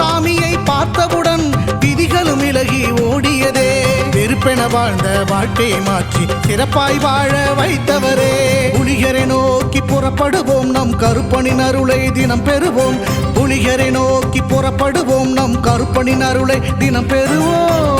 சாமியை பார்த்தவுடன் விதிகளும் விலகி ஓடியதே. வெறுப்பென வாழ்ந்த வாழ்க்கையை மாற்றி சிறப்பாய் வாழ வைத்தவரே. புலிகரை நோக்கி புறப்படுவோம் நம் கருப்பனின் அருளை தினம் பெறுவோம். புலிகரை நோக்கி புறப்படுவோம் நம் கருப்பனின் அருளை தினம் பெறுவோம்.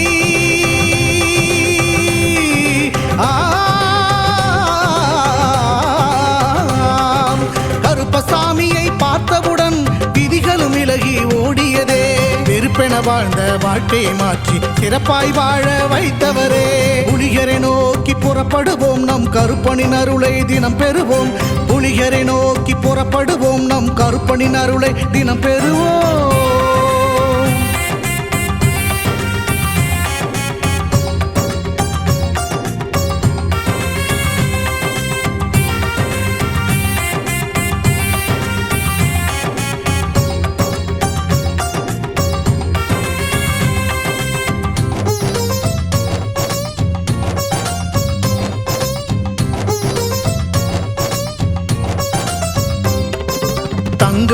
சாமியை பார்த்தவுடன் விதிகளும் விலகி ஓடியதே. வெறுப்பென வாழ்ந்த வாழ்க்கையை மாற்றி சிறப்பாய் வாழ வைத்தவரே. புலிகரை நோக்கி புறப்படுவோம் நம் கருப்பனின் அருளை தினம் பெறுவோம். புலிகரை நோக்கி புறப்படுவோம் நம் கருப்பனின் அருளை தினம் பெறுவோம்.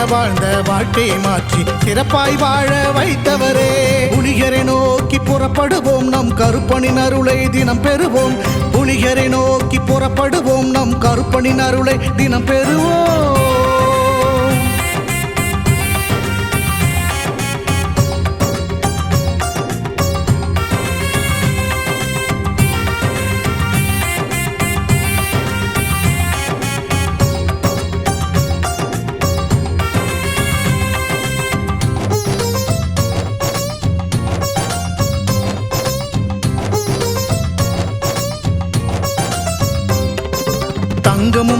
என வாழ்ந்த வாழ்க்கையை மாற்றி சிறப்பாய் வாழ வைத்தவரே. புனிகரை நோக்கி புறப்படுவோம் நம் கருப்பனின் அருளை தினம் பெறுவோம். புனிகரை நோக்கி புறப்படுவோம் நம் கருப்பனின் அருளை தினம் பெறுவோம்.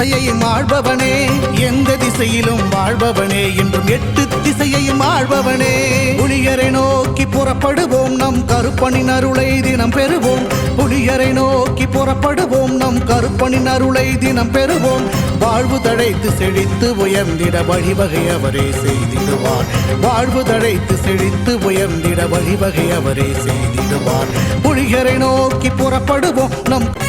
திசையையும் வாழ்பவனே எந்த திசையிலும் வாழ்பவனே என்றும் எட்டு திசையையும் வாழ்பவனே புலியரை நோக்கி புறப்படுவோம் நம் கருப்பனின் அருளை தினம் பெறுவோம். புலியரை நோக்கி புறப்படுவோம் நம் கருப்பனின் அருளை தினம் பெறுவோம். வாழ்வு தழைத்து செழித்து உயர்ந்திட வழிவகை அவரே செய்திடுவார். வாழ்வு தழைத்து செழித்து உயர்ந்திட வழிவகை அவரே செய்திடுவார். புலிகரை நோக்கி புறப்படுவோம் நம்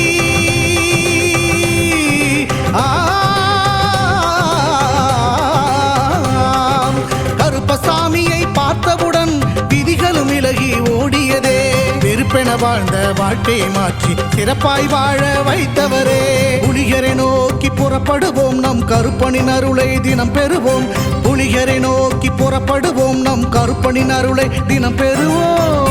விதிகளும் இலகி ஓடியதே. வெறுப்பென வாழ்ந்த வாழ்க்கையை மாற்றி சிறப்பாய் வாழ வைத்தவரே. புலிகரை நோக்கி புறப்படுவோம் நம் கருப்பனின் அருளை தினம் பெறுவோம். புலிகரை நோக்கி புறப்படுவோம் நம் கருப்பனின் அருளை தினம் பெறுவோம்.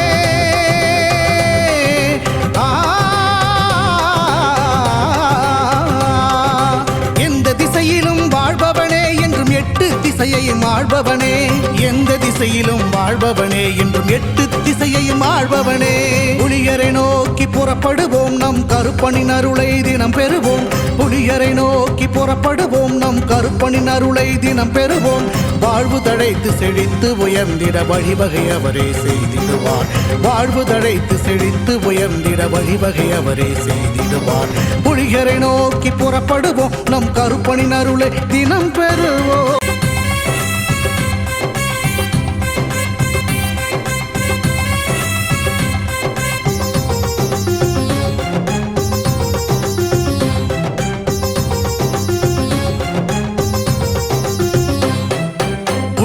திசையிலும் வாழ்பவனே. என்றும் எட்டு திசையையும் வாழ்பவனே புலியரை நோக்கி புறப்படுவோம். நம் கருப்பனின் அருளை தினம் பெறுவோம். புலியரை நோக்கி புறப்படுவோம். நம் கருப்பனின் அருளை தினம் பெறுவோம். வாழ்வு தழைத்து செழித்து உயர்ந்திட வழிவகை அவரே செய்திடுவார். வாழ்வு தழைத்து செழித்து உயர்ந்திட வழிவகை அவரே செய்திடுவார். புலிகரை நோக்கி புறப்படுவோம். நம் கருப்பனின் அருளை தினம் பெறுவோம்.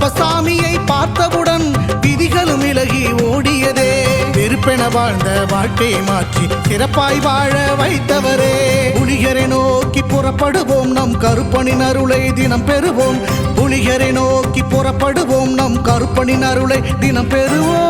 அப்பசாமியை பார்த்தவுடன் விதிகளும் விலகி ஓடியதே. வெறுப்பென வாழ்ந்த வாழ்க்கையை மாற்றி சிறப்பாய் வாழ வைத்தவரே. புலிகரை நோக்கி புறப்படுவோம் நம் கருப்பனின் அருளை தினம் பெறுவோம். புலிகரை நோக்கி புறப்படுவோம் நம் கருப்பனின் அருளை தினம் பெறுவோம்.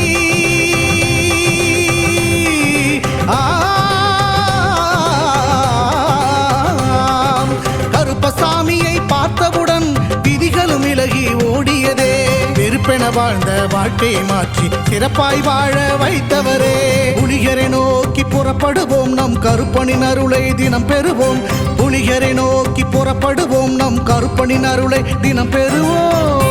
சாமியை பார்த்தவுடன் விதிகளும் விலகி ஓடியதே. வெறுப்பென வாழ்ந்த வாழ்க்கையை மாற்றி சிறப்பாய் வாழ வைத்தவரே. புலிகரை நோக்கி புறப்படுவோம் நம் கருப்பனின் அருளை தினம் பெறுவோம். புலிகரை நோக்கி புறப்படுவோம் நம் கருப்பனின் அருளை தினம் பெறுவோம்.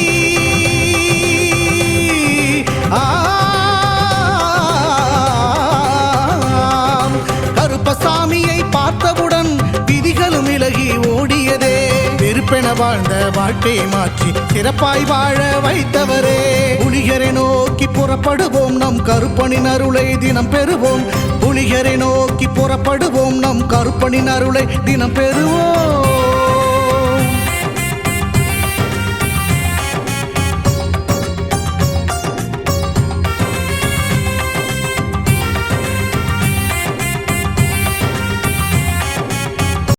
கருப்பசாமியை பார்த்தவுடன் விதிகளும் விலகி ஓடியதே. வெறுப்பென வாழ்ந்த வாழ்க்கையை மாற்றி சிறப்பாய் வாழ வைத்தவரே. புலிகரை நோக்கி புறப்படுவோம் நம் கருப்பனின் அருளை தினம் பெறுவோம். புலிகரை நோக்கி புறப்படுவோம் நம் கருப்பனின் அருளை தினம் பெறுவோம்.